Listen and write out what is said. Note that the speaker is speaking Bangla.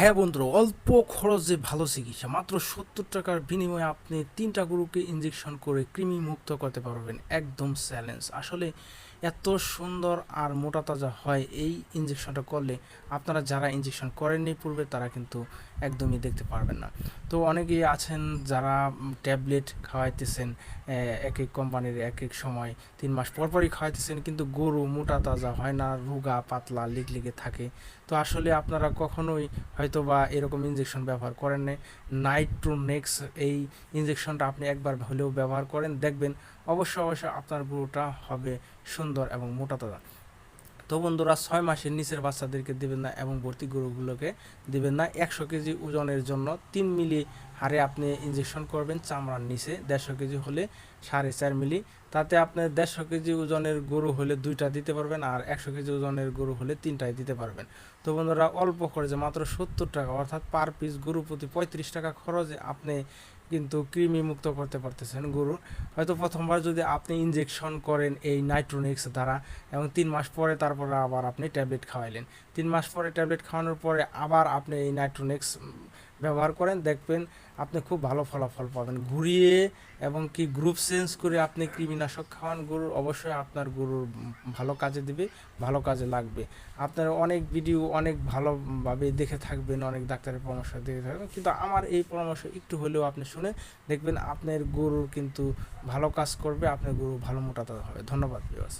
হ্যাঁ বন্ধুরা, অল্প খরচে ভালো চিকিৎসা। মাত্র সত্তর টাকার বিনিময়ে আপনি তিনটা গরুকে ইঞ্জেকশন করে কৃমি মুক্ত করতে পারবেন। একদম চ্যালেঞ্জ আসলে এত সুন্দর আর মোটা তাজা হয় এই ইঞ্জেকশনটা করলে। আপনারা যারা ইঞ্জেকশন করেননি পূর্বে, তারা কিন্তু একদমই দেখতে পারবেন না। তো অনেকেই আছেন যারা ট্যাবলেট খাওয়াইতেছেন এক এক কোম্পানির এক এক সময়, তিন মাস পর পরই খাওয়াইতেছেন, কিন্তু গরু মোটা তাজা হয় না, রোগা, পাতলা লিগ লিগে থাকে। তো আসলে আপনারা কখনোই হয়তো বা এরকম ইঞ্জেকশন ব্যবহার করেন নাই। নাইট্রোনেক্স এই ইঞ্জেকশনটা আপনি একবার হলেও ব্যবহার করেন, দেখবেন অবশ্য অবশ্য আপনার ব্রুটা হবে সুন্দর এবং মোটা তাজা। তো বন্ধুরা, ছয় মাসের নিচের বাচ্চাদেরকে দেবেন না এবং ভর্তি গরুগুলোকে দেবেন না। একশো কেজি ওজনের জন্য তিন মিলি হারে আপনি ইঞ্জেকশন করবেন চামড়ার নিচে দেড়শো কেজি হলে সাড়ে চার মিলি। তাতে আপনি দেড়শো কেজি ওজনের গরু হলে দুইটা দিতে পারবেন আর একশো কেজি ওজনের গরু হলে তিনটাই দিতে পারবেন। তো বন্ধুরা, অল্প খরচে মাত্র সত্তর টাকা অর্থাৎ পার পিস গরু প্রতি পঁয়ত্রিশ টাকা খরচে আপনি কিন্তু কৃমি মুক্ত করতে পারতেছেন গরুর। হয়তো প্রথমবার যদি আপনি ইনজেকশন করেন এই নাইট্রোনিক্স দ্বারা এবং তিন মাস পরে তারপরে আবার আপনি ট্যাবলেট খাওয়াইলেন। তিন মাস পরে ট্যাবলেট খাওয়ানোর পরে আবার আপনি এই নাইট্রোনিক্স ব্যবহার করেন, দেখবেন আপনি খুব ভালো ফলাফল পাবেন। ঘুরিয়ে এবং কি গ্রুপ চেঞ্জ করে আপনি কৃমিনাশক খাওয়ান, গরুর অবশ্যই আপনার গরুর ভালো কাজে দিবে, ভালো কাজে লাগবে। আপনার অনেক ভিডিও অনেক ভালোভাবে দেখে থাকবেন, অনেক ডাক্তারের পরামর্শ দেখে থাকবেন, কিন্তু আমার এই পরামর্শ একটু হলেও আপনি শুনে দেখবেন আপনার গরুর কিন্তু ভালো কাজ করবে, আপনার গরু ভালো মোটা তাজা হবে। ধন্যবাদ বিবাস